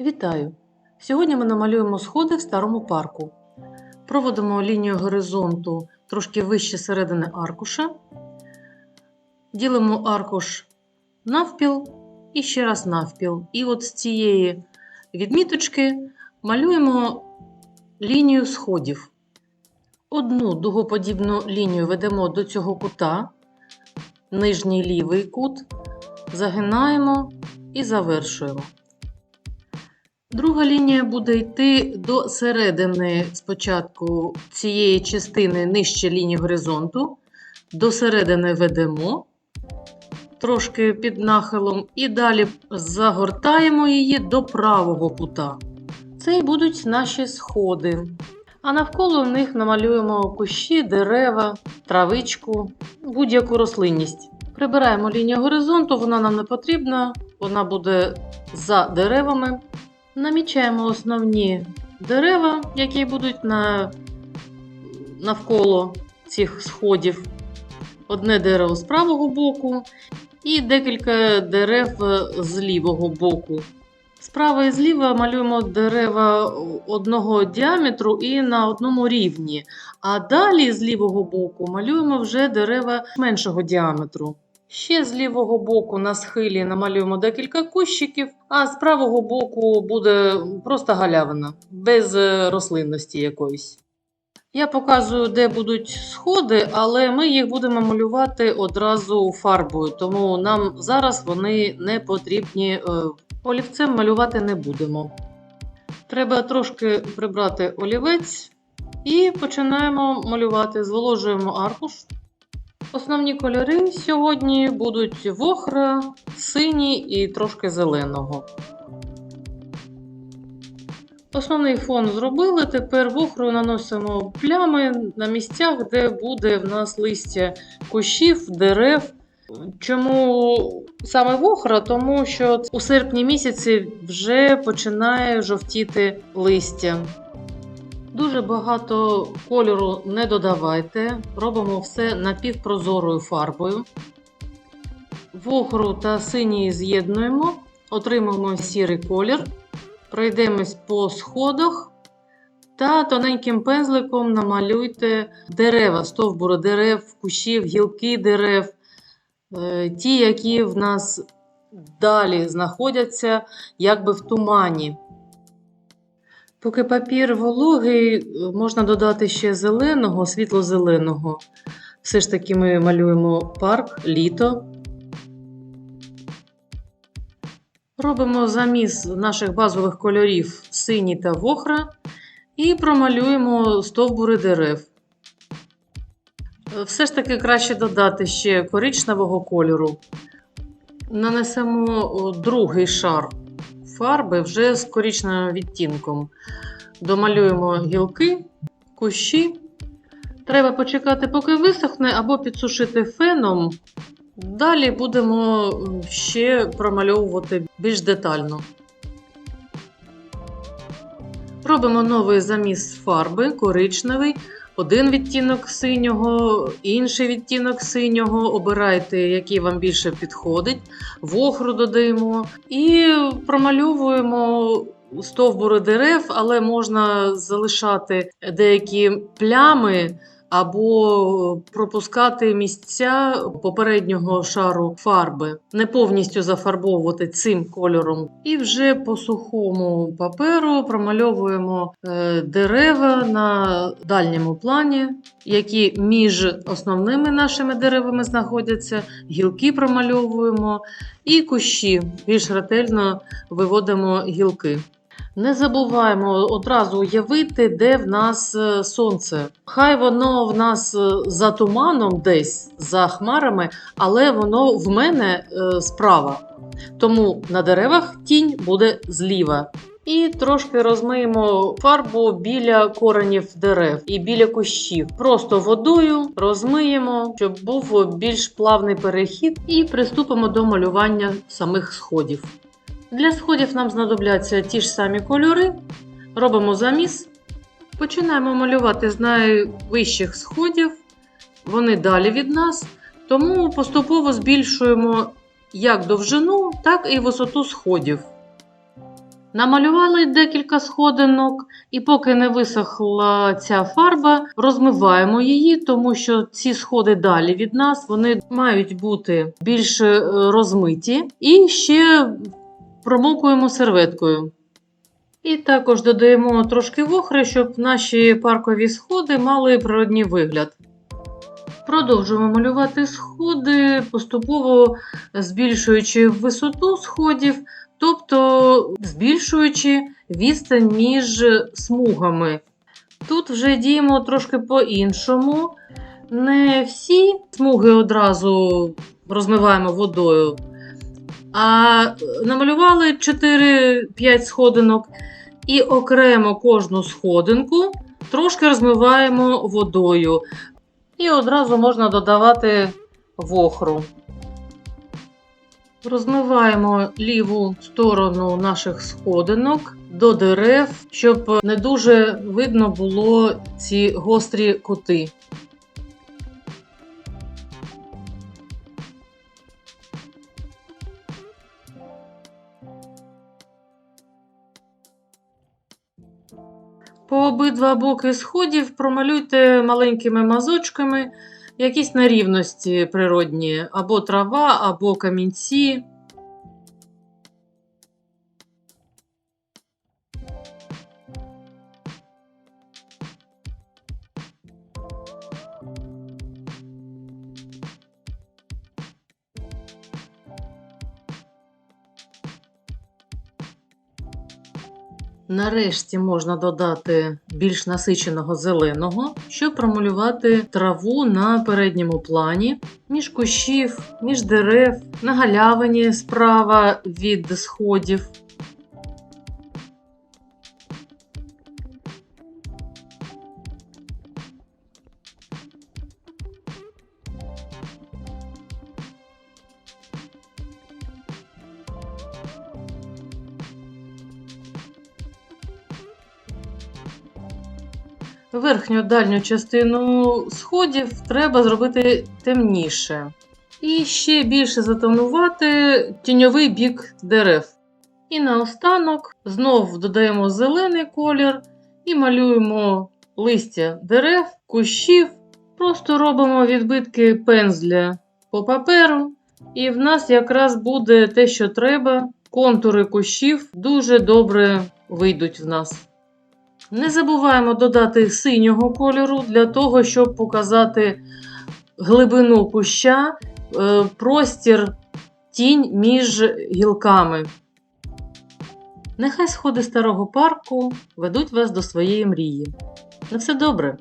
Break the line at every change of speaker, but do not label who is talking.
Вітаю! Сьогодні ми намалюємо сходи в старому парку. Проводимо лінію горизонту трошки вище середини аркуша. Ділимо аркуш навпіл і ще раз навпіл. І от з цієї відміточки малюємо лінію сходів. Одну дугоподібну лінію ведемо до цього кута, нижній лівий кут, загинаємо і завершуємо. Друга лінія буде йти до середини спочатку цієї частини нижче лінії горизонту. До середини ведемо трошки під нахилом, і далі загортаємо її до правого кута. Це і будуть наші сходи. А навколо них намалюємо кущі, дерева, травичку, будь-яку рослинність. Прибираємо лінію горизонту, вона нам не потрібна, вона буде за деревами. Намічаємо основні дерева, які будуть на, навколо цих сходів. Одне дерево з правого боку і декілька дерев з лівого боку. Справа і зліва малюємо дерева одного діаметру і на одному рівні. А далі з лівого боку малюємо вже дерева меншого діаметру. Ще з лівого боку на схилі намалюємо декілька кущиків, а з правого боку буде просто галявина, без е, рослинності якоїсь. Я показую, де будуть сходи, але ми їх будемо малювати одразу фарбою, тому нам зараз вони не потрібні. е, Олівцем малювати не будемо. Треба трошки прибрати олівець і починаємо малювати. Зволожуємо аркуш. Основні кольори сьогодні будуть вохра, синій і трошки зеленого. Основний фон зробили. Тепер вохрою наносимо плями на місцях, де буде в нас листя кущів, дерев. Чому саме вохра? Тому що у серпні місяці вже починає жовтіти листя. Дуже багато кольору не додавайте. Робимо все напівпрозорою фарбою. Вохру та синій з'єднуємо, отримуємо сірий колір, пройдемось по сходах та тоненьким пензликом намалюйте дерева, стовбури дерев, кущів, гілки дерев, е, ті, які в нас далі знаходяться, якби в тумані. Поки папір вологий, можна додати ще зеленого, світло-зеленого. Все ж таки ми малюємо парк, літо. Робимо заміс наших базових кольорів синій та вохра і промалюємо стовбури дерев. Все ж таки краще додати ще коричневого кольору. Нанесемо другий шар фарби вже з коричневим відтінком. Домалюємо гілки, кущі. Треба почекати, поки висохне, або підсушити феном. Далі будемо ще промальовувати більш детально. Робимо новий заміс фарби, коричневий, один відтінок синього, інший відтінок синього. Обирайте, який вам більше підходить. Вохру додаємо і промальовуємо стовбури дерев, але можна залишати деякі плями або пропускати місця попереднього шару фарби, не повністю зафарбовувати цим кольором. І вже по сухому паперу промальовуємо е, дерева на дальньому плані, які між основними нашими деревами знаходяться, гілки промальовуємо і кущі більш ретельно виводимо гілки. Не забуваємо одразу уявити, де в нас е, сонце. Хай воно в нас е, за туманом, десь за хмарами, але воно в мене е, справа. Тому на деревах тінь буде зліва. І трошки розмиємо фарбу біля коренів дерев і біля кущів. Просто водою розмиємо, щоб був більш плавний перехід, і приступимо до малювання самих сходів. Для сходів нам знадобляться ті ж самі кольори. Робимо заміс. Починаємо малювати з найвищих сходів. Вони далі від нас. Тому поступово збільшуємо як довжину, так і висоту сходів. Намалювали декілька сходинок, і поки не висохла ця фарба, розмиваємо її, тому що ці сходи далі від нас вони мають бути більш е, розмиті. І ще промокуємо серветкою. І також додаємо трошки вохри, щоб наші паркові сходи мали природній вигляд. Продовжуємо малювати сходи, поступово збільшуючи висоту сходів, тобто збільшуючи відстань між смугами. Тут вже діємо трошки по-іншому. Не всі смуги одразу розмиваємо водою, а намалювали 4-5 сходинок і окремо кожну сходинку трошки розмиваємо водою. І одразу можна додавати вохру. Розмиваємо ліву сторону наших сходинок до дерев, щоб не дуже видно було ці гострі кути. Обидва боки сходів промалюйте маленькими мазочками якісь нерівності природні, або трава, або камінці. Нарешті можна додати більш насиченого зеленого, щоб промалювати траву на передньому плані, між кущів, між дерев, на галявині справа від сходів. Верхню дальню частину сходів треба зробити темніше. І ще більше затонувати тіньовий бік дерев. І наостанок знов додаємо зелений колір і малюємо листя дерев, кущів. Просто робимо відбитки пензля по паперу, і в нас якраз буде те, що треба. Контури кущів дуже добре вийдуть в нас. Не забуваємо додати синього кольору для того, щоб показати глибину куща, е, простір, тінь між гілками. Нехай сходи старого парку ведуть вас до своєї мрії. На все добре!